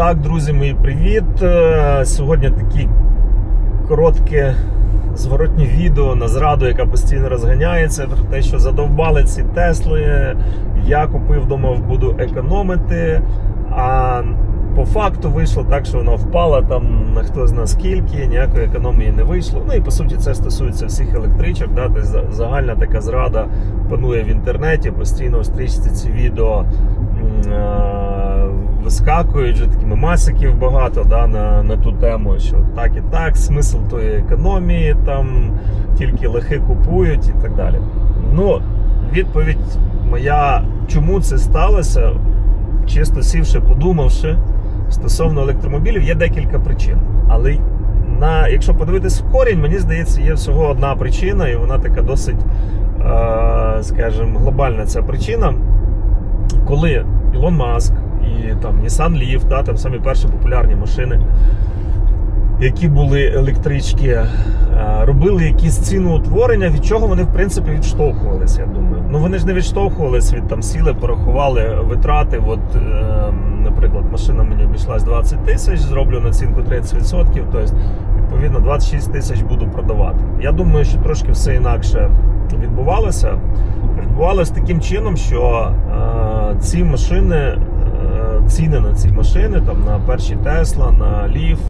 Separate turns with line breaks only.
Так, друзі мої, привіт! Е, Сьогодні такі коротке зворотні відео на зраду, яка постійно розганяється, про те, що задовбали ці Тесли. Я купив, думав, буду економити. А по факту вийшло так, що вона впала там на хто зна скільки, ніякої економії не вийшло. Ну і по суті, це стосується всіх електричок. Да? Тобто загальна така зрада панує в інтернеті, постійно в стрічці ці відео. Вискакують вже такі мемасиків багато да, на, на ту тему, що так і так, смисл тої економії, там тільки лихи купують і так далі. Ну, відповідь моя, чому це сталося, чисто сівши, подумавши стосовно електромобілів, є декілька причин. Але на, якщо подивитись в корінь, мені здається, є всього одна причина, і вона така досить, е, скажімо, глобальна ця причина. Коли Ілон Маск і там Nissan Leaf, да, там самі перші популярні машини, які були електрички, е, робили якісь ціноутворення, від чого вони в принципі відштовхувалися, я думаю. Ну вони ж не відштовхувалися від там сіли, порахували витрати. От, е, наприклад, машина мені обійшлась 20 тисяч, зроблю націнку 30%, тобто, відповідно, 26 тисяч буду продавати. Я думаю, що трошки все інакше відбувалося. Відбувалося таким чином, що е, ці машини, ціни на ці машини, там на перші Тесла, на Leaf,